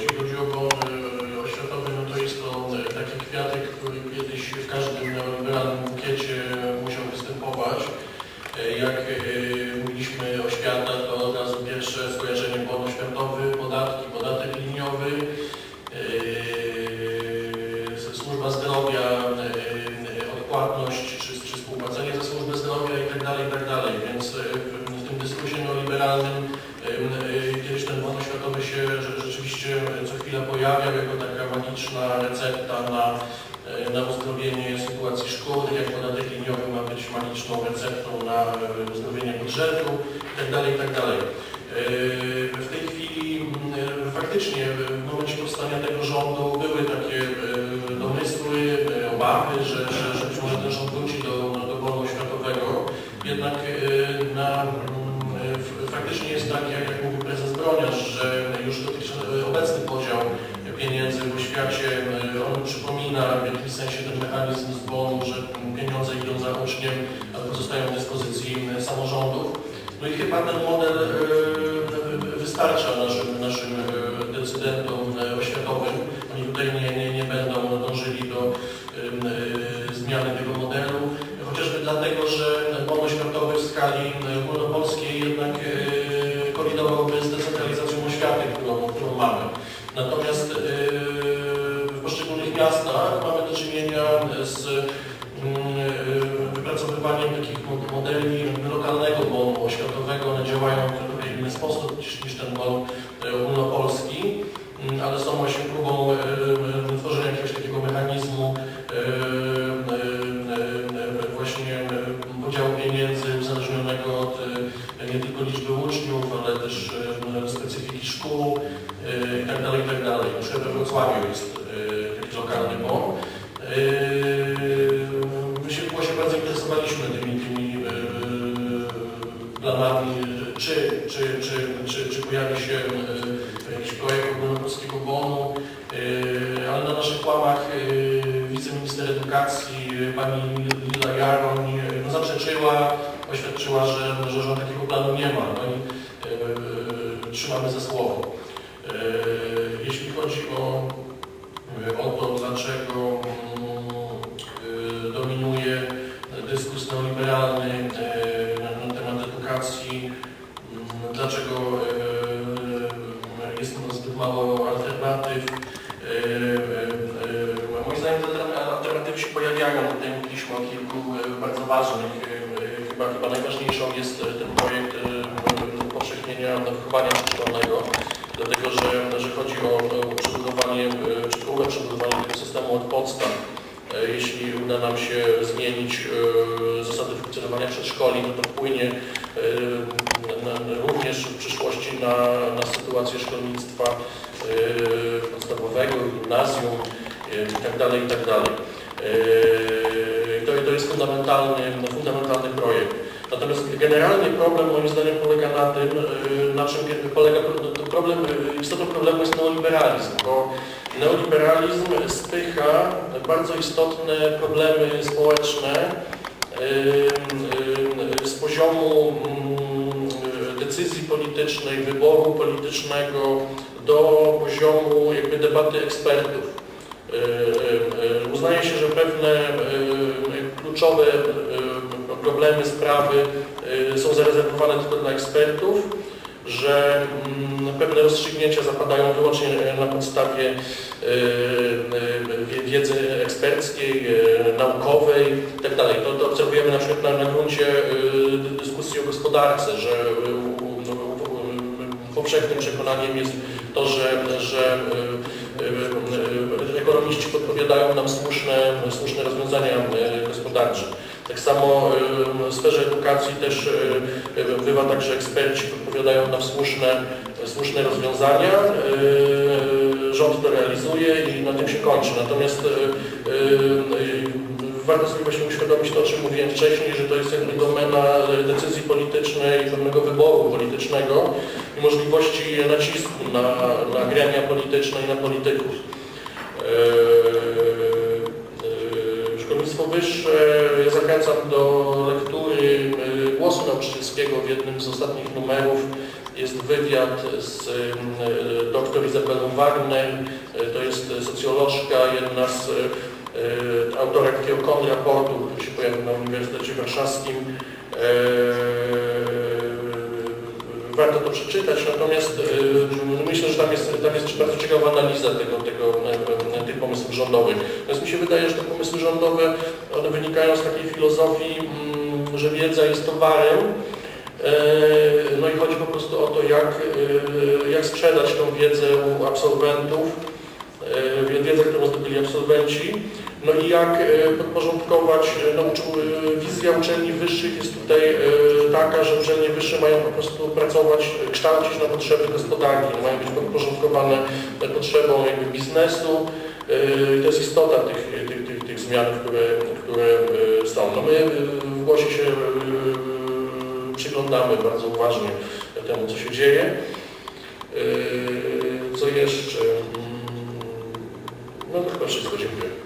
Jeśli chodzi o bon e, oświatowy, no to jest to e, taki kwiatek, który kiedyś w każdym neoliberalnym bukiecie musiał występować. E, Jak e, mówiliśmy oświata, to od razu pierwsze skojarzenie bon oświatowy, podatki, podatek liniowy, e, służba zdrowia, e, odpłatność czy, czy współpłacenie za służbę zdrowia itd. itd. Więc e, w w tym dyskursie neoliberalnym pojawiał jako taka magiczna recepta na, y, na uzdrowienie sytuacji szkół, tak jak podatek liniowy ma być magiczną receptą na y, uzdrowienie budżetu itd. itd. Y, W tej chwili faktycznie w momencie powstania tego rządu były takie domysły, obawy, że, że, że być może ten rząd wróci do, do bonu oświatowego. Jednak na, mm, faktycznie jest tak, jak, jak mówił prezes Broniarz, y, on przypomina w jakimś sensie ten mechanizm z bonu, że pieniądze idą za uczniem, a pozostają w dyspozycji y, samorządów. No i chyba ten model y, wy- wystarcza naszym, naszym decydentom oświatowym. Oni tutaj nie, nie, nie będą dążyli do zmiany tego modelu. Chociażby dlatego, że bon oświatowy w skali ogólnopolskiej jednak miastach mamy do czynienia z mm, y, wypracowywaniem takich mo- modeli lokalnego bonu oświatowego. One działają w trochę inny sposób niż, niż ten bon y, ogólnopolski, Mm, ale są właśnie próbą naszych łamach y, wiceminister edukacji y, pani Lila Jaroń y, no, zaprzeczyła, oświadczyła, że, że, że takiego planu nie ma. No i trzymamy za słowo. Jeśli chodzi o, o to, dlaczego mm, dominuje dyskurs neoliberalny na, temat edukacji, mm, dlaczego jest zbyt mało pojawiają. Tutaj mówiliśmy o kilku y, bardzo ważnych. y, y, Chyba, chyba najważniejszą jest ten projekt upowszechnienia wychowania przedszkolnego, dlatego że, że chodzi o, y, czy próbę przebudowania tego systemu od podstaw. E, Jeśli uda nam się zmienić e, zasady funkcjonowania przedszkoli, no to wpłynie e, również w przyszłości na, na sytuację szkolnictwa e, podstawowego, gimnazjum e, itd. itd. E, To, to jest fundamentalny, fundamentalny projekt. Natomiast generalnie problem moim zdaniem polega na tym, e, na czym polega problem, istotą problemu jest neoliberalizm, bo neoliberalizm spycha bardzo istotne problemy społeczne z poziomu ym, decyzji politycznej, wyboru politycznego do poziomu jakby debaty ekspertów. Uznaje się, że pewne kluczowe problemy, sprawy y, są zarezerwowane tylko dla ekspertów, że mm, pewne rozstrzygnięcia zapadają wyłącznie na podstawie y, y, wie- wiedzy eksperckiej, y, naukowej itd. To, to obserwujemy na przykład na, na gruncie y, dy- dyskusji o gospodarce, że y, powszechnym przekonaniem jest to, że, że y, y, y, ekonomiści podpowiadają nam słuszne, słuszne rozwiązania gospodarcze. Tak samo w sferze edukacji też bywa tak, że eksperci podpowiadają nam słuszne, słuszne rozwiązania, rząd to realizuje i na tym się kończy. Natomiast warto sobie właśnie uświadomić to, o czym mówiłem wcześniej, że to jest jakby domena decyzji politycznej, pewnego wyboru politycznego możliwości nacisku na, na gremia polityczne i na polityków. Yy, yy, Szkolnictwo wyższe, ja zachęcam do lektury yy, głosu nauczycielskiego w jednym z ostatnich numerów jest wywiad z dr Izabelą Wagner, to jest socjolożka, jedna z autorek takiego kontraportu, który się pojawił na Uniwersytecie Warszawskim. E, Warto to przeczytać, natomiast e, myślę, że tam jest, tam jest bardzo ciekawa analiza tego, tego, e, tych pomysłów rządowych. Natomiast mi się wydaje, że te pomysły rządowe one wynikają z takiej filozofii, mm, że wiedza jest towarem, E, no i chodzi po prostu o to, jak, e, jak sprzedać tą wiedzę u absolwentów, e, wiedzę, którą zdobyli absolwenci, no i jak e, podporządkować, no, wizja uczelni wyższych jest tutaj taka, że uczelnie wyższe mają po prostu pracować, kształcić na potrzeby gospodarki, mają być podporządkowane potrzebom jakby biznesu. To jest istota tych, tych, tych, tych zmian, które, które są. No my w głosie się przyglądamy bardzo uważnie temu, co się dzieje. Co jeszcze? Mm, No to chyba wszystko, dziękuję.